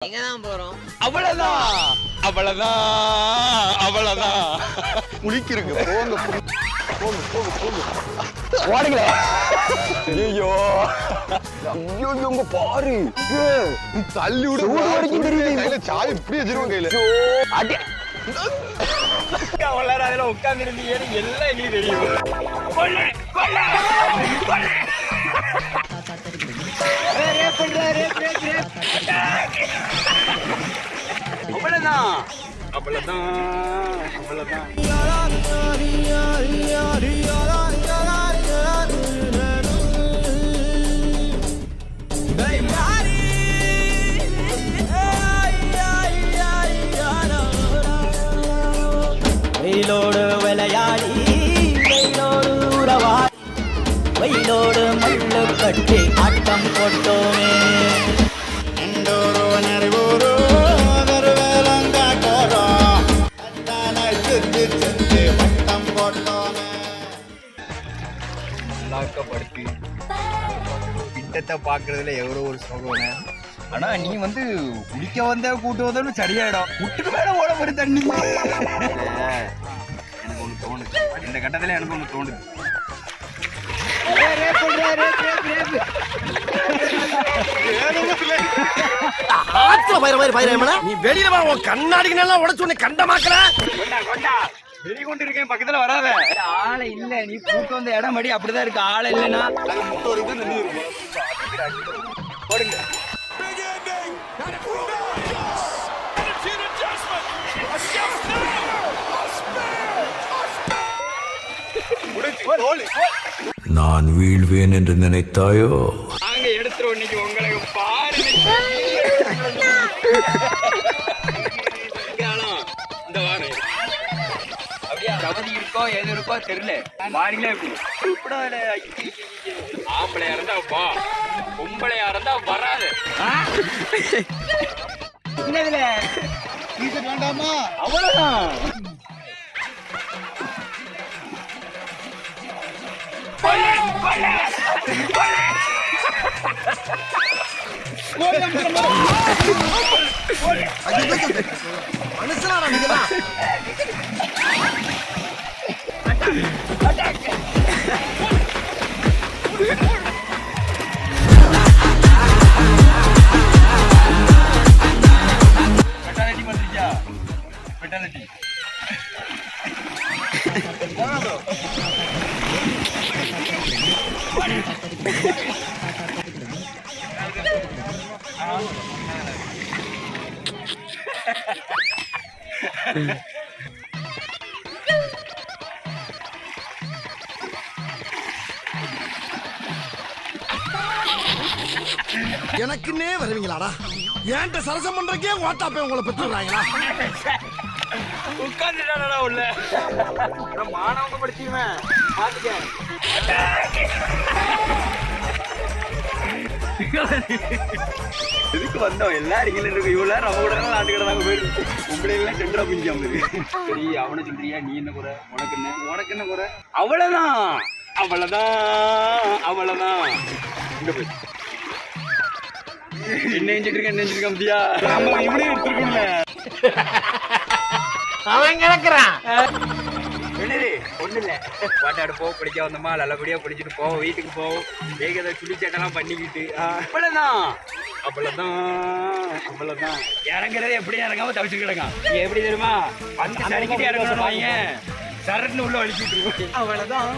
எங்க தான் போறோம். அவ்வளவுதான். அவ்வளவுதான். அவ்வளவுதான். குளிக்கிறங்க போங்க போங்க போங்க போங்க ஓடுங்களே. ஐயோ. ஐயோ இங்க பாரு. தள்ளி விடு சூடு வரைக்கும் தெரியுது. கையில சாவி இப்படி வச்சிருவோம் கையில. அடி. வளர அதுல உட்கார்ந்து இருந்தீங்கன்னு எல்லாம் எங்களுக்கு தெரியும். அவ்வளவுதான் அவ்வளவுதான் அவ்வளவுதான் வெயிலோடு விளையாடி வெயிலோடு உறவாடி வெயிலோடு மல்லு கட்டி ஆட்டம் போட்டோமே. பாக்குறதுல எவ்வளோ ஒரு சுகம்னு ஆனா நீ வந்து குளிக்க வந்த கூட்டு வந்தோன்னு சரியாயிடும். முட்டுக்கு மேல ஓட ஒரு தண்ணி. எனக்கு ஒண்ணு தோணுது. இந்த கட்டத்துல எனக்கு ஒண்ணு தோணுது. ஆத்துல பயிர மாதிரி பயிர நீ வெளியில வா உன் கண்ணாடிக்கு நல்லா உடச்சு உன்னை கண்டமாக்கல. கொண்டா இருக்கேன் பக்கத்துல வராத. ஆளை இல்ல. நீ கூட்டு வந்த இடம் மடி அப்படிதான் இருக்கு. ஆளை இல்லைன்னா. போடுங்க நான் வீழ்வேன் என்று நினைத்தாயோ? நாங்க எடுத்துருவோம் இன்னைக்கு உங்களுக்கு பாரு இருக்கோ எது இருக்கோ தெரியல. மாறிங்களே எப்படி கூப்பிடாத ஆம்பளையா இருந்தா வா. பொம்பளையா இருந்தா வராது. என்னதுல? வேண்டாமா? அவ்வளவுதான். மனுஷனா நீங்களா Yeah. எனக்குன்னே வருவீங்களாடா? ஏன்ட்ட சரசம் பண்றக்கே ஓட்டாப்பே உங்களை பெற்றுறாங்களா உட்காந்துட்டாடா உள்ள. மானவங்க படிச்சுவேன் பாத்துக்க. எதுக்கு வந்தோம். எல்லாரும் இங்க இருக்கு. இவ்வளவு நேரம் அவங்க கூட நாட்டு கடை நாங்க போயிருக்கு உங்களை எல்லாம் சென்றா பிஞ்சாம இருக்கு சரி அவனை சொல்றியா நீ என்ன குறை? உனக்கு என்ன உனக்கு என்ன குறை? அவ்வளவுதான். அவ்வளவுதான். அவ்வளவுதான். இங்க போய். என்ன செஞ்சுட்டு இருக்க என்ன இருக்க நம்ம இவனையும் எடுத்துருக்கோம்ல. அவன் கிடக்குறான். என்னது? ஒண்ணு இல்ல பாட்டாடு போ பிடிக்க வந்தோமா? நல்லபடியா பிடிச்சிட்டு போவோம். வீட்டுக்கு போவோம். வேகத்தை சுழிச்சட்டெல்லாம் பண்ணிக்கிட்டு. ஆ, அவ்வளவுதான். அவ்வளவுதான். அவ்வளவுதான். இறங்குறது எப்படி இறங்காம தவிச்சு கிடக்கான். நீ எப்படி தெரியுமா? வந்து சரிக்கிட்டு இறங்கணும் வாங்க. சரட்னு உள்ள வலிக்கிட்டு இருக்கும். அவ்வளவுதான்.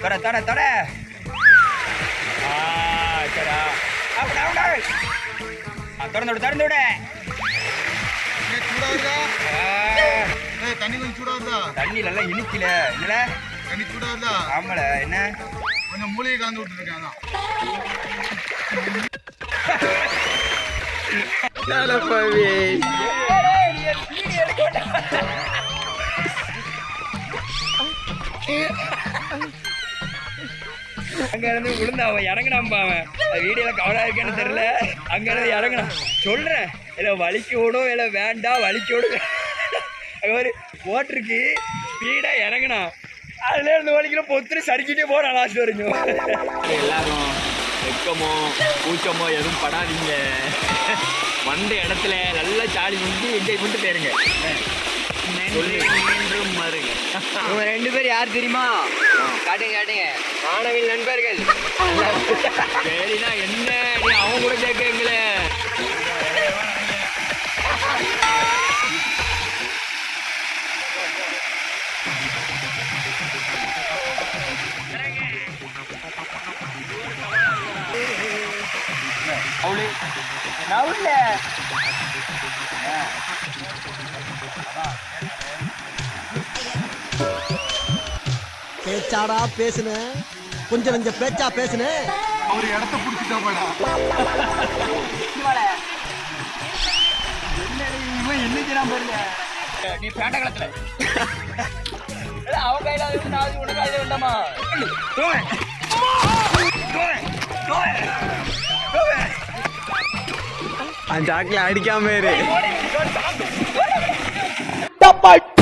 தொட தொட தொட. திறந்து விடு திறந்து விடு. தண்ணி கொஞ்சம் சூடா இருந்தா தண்ணி நல்லா இனிக்கல தண்ணி சூடா இருந்தா ஆமால என்ன? கொஞ்சம் மூலிகை கலந்து விட்டுருக்கேன் அதான். அங்க இருந்து விழுந்து அவன் இறங்கினான்பா அவன் வீடியோல கவலா இருக்கேன்னு தெரியல. அங்க இறங்கணும் சொல்கிறேன் சொல்றேன். இல்ல வலிக்கு விடும் இல்லை வேண்டாம் வலிக்கு விடும் அது மாதிரி போட்டிருக்கு ஸ்பீடா இறங்கினான். அதுல இருந்து வலிக்கிற பொத்துரு சறுக்கிட்டே போறான் லாஸ்ட் வரைக்கும். எல்லாரும் வெக்கமோ கூச்சமோ எதுவும் படாதீங்க. வந்த இடத்துல நல்லா சாடி முடிஞ்சு என்ஜாய் பண்ணிட்டு போயிருங்க இவங்க ரெண்டு பேரும் யார் தெரியுமா? காட்டுங்க காட்டுங்க. மாணவின் நண்பர்கள். சரிண்ணா என்ன? நீ அவன் கூட கேட்கங்களே பேச்சாடா பேசுன. கொஞ்சம் நெஞ்ச பேச்சா பேசுன. அவர் இடத்த பிடிச்சிட்டா போடா. நீ பேட்ட களத்துல அவன் கையில அது நான் உனக்கு கையில வேண்டாமா? அந்த ஆக்கில அடிக்காம இரு.